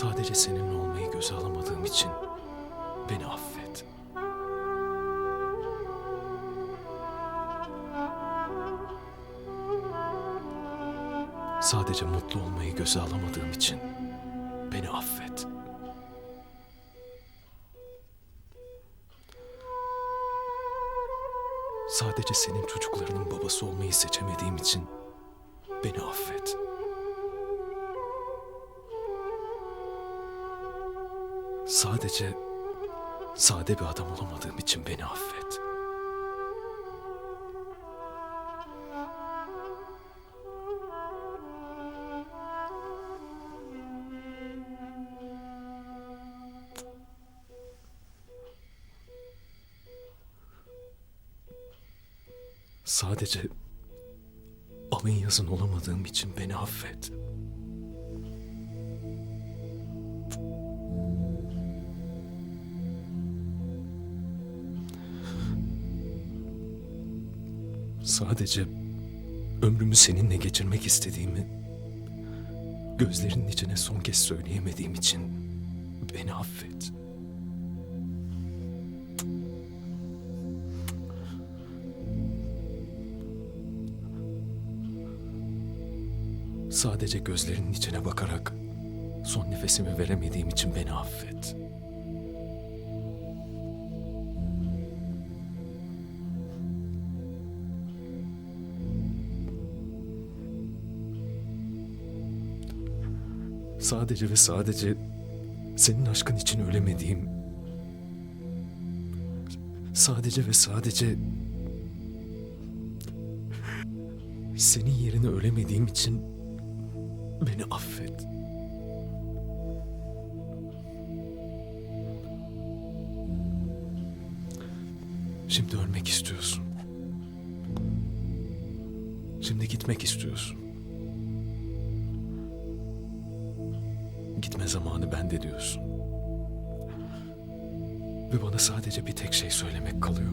Sadece seninle olmayı göze alamadığım için beni affet. Sadece mutlu olmayı göze alamadığım için beni affet. Sadece senin çocuklarının babası olmayı seçemediğim için beni affet. Sadece sade bir adam olamadığım için beni affet. Sadece alın yazın olamadığım için beni affet. Sadece ömrümü seninle geçirmek istediğimi gözlerinin içine son kez söyleyemediğim için beni affet. Sadece gözlerinin içine bakarak son nefesimi veremediğim için beni affet. Sadece ve sadece senin aşkın için ölemediğim sadece ve sadece senin yerine ölemediğim için beni affet. Şimdi ölmek istiyorsun. Şimdi gitmek istiyorsun. Gitme zamanı bende diyorsun. Ve bana sadece bir tek şey söylemek kalıyor.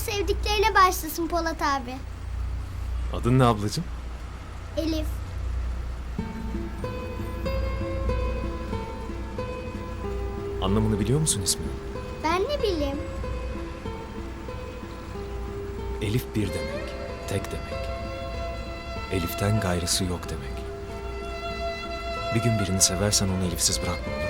sevdiklerine başlasın Polat abi. Adın ne ablacığım? Elif. Anlamını biliyor musun isminin? Ben ne bileyim. Elif bir demek. Tek demek. Elif'ten gayrısı yok demek. Bir gün birini seversen onu Elifsiz bırakma olur mu?